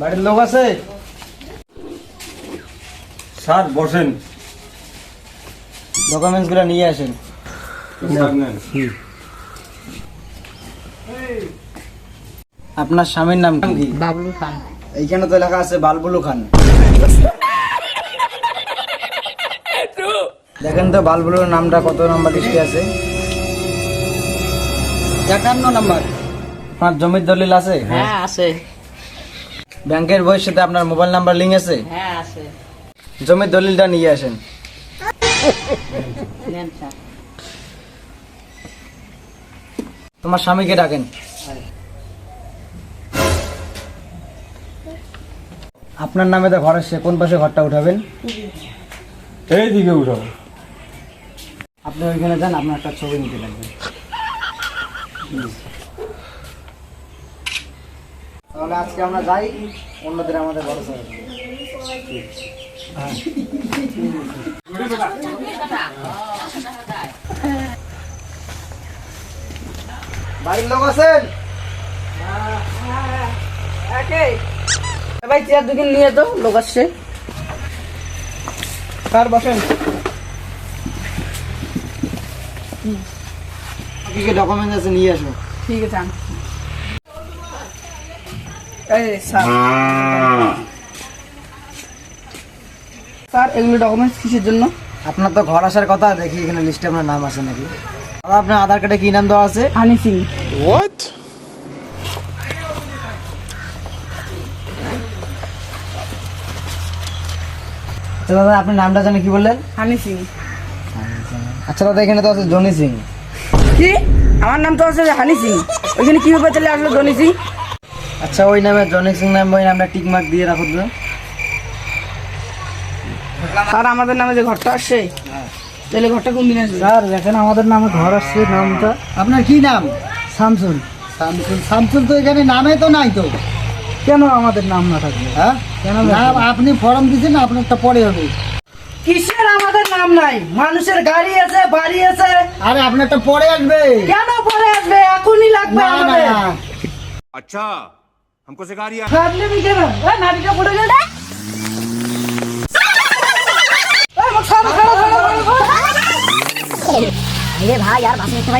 বাড়ির লোক আছে? স্যার বসেন। ডকুমেন্টসগুলো নিয়ে আসেন। আপনার স্বামীর নাম কি? বাবলু খান। এইখানে তো লেখা আছে বালবুলু খান। দেখেন তো বালবুলুর নামটা কত নাম্বার লিস্টে আছে? একান্ন নাম্বার। আপনার জমির দলিল আছে? হ্যাঁ আছে। ব্যাংকের বইয়ের সাথে আপনার মোবাইল নাম্বার লিঙ্ক আছে? হ্যাঁ আছে। জমির দলিলটা নিয়ে আসেন। তোমার স্বামীকে ডাকেন। আপনার নামে তো ঘর আসছে কোন পাশে ঘরটা উঠাবেন? এই দিকে উঠাবো। আপনি ওইখানে যান আপনার একটা ছবি নিতে লাগবে। তাহলে আজকে আমরা যাই অন্যদের আমাদের বড় স্যার। বাড়ির লোক আছেন? ভাই চেয়ার দুদিন নিয়ে তো লোক আসছে। স্যার বসেন। কি কি ডকুমেন্ট আছে নিয়ে আসো। ঠিক আছে এই স্যার। স্যার এগুলো ডকুমেন্টস কিসের জন্য? আপনার তো ঘর আসার কথা দেখি এখানে লিস্টে আপনার নাম আছে নাকি। দাদা আপনার আধার কার্ডে কি নাম দেওয়া আছে? হানি সিং। আচ্ছা দাদা আপনার নামটা জানি কি বললেন? হানি সিং। আচ্ছা দাদা এখানে তো আছে জনি সিং। কি আমার নাম তো আছে হানি সিং। ওইখানে কি ব্যাপার চলে আসলো ধনী সিং? আচ্ছা ওই নামে জনি সিং নাম ওই নামটা টিক মার্ক দিয়ে রাখো তো। স্যার আমাদের নামে যে ঘরটা আসছে তাহলে ঘরটা কোন দিন আসবে? স্যার দেখেন আমাদের নামে ঘর আসছে নামটা। আপনার কি নাম? শামসুল। শামসুল। শামসুল তো এখানে নামে তো নাই তো। কেন আমাদের নাম না থাকবে? হ্যাঁ? কেন নাম আপনি ফর্ম দিয়েছেন আপনারটা পরে হবে। কিসের আমাদের নাম নাই মানুষের গাড়ি আছে বাড়ি আছে আরে আপনারটা পরে আসবে কেন পরে আসবে এখনই লাগবে না না আমাদের अच्छा हमको सिखा रिया ভাবলে নি কেন এই নাটিটা পড়ে গেল এই মা ছাড়ো ছাড়ো ছাড়ো ছাড়ো মেরে ভাই আর বাসে একটা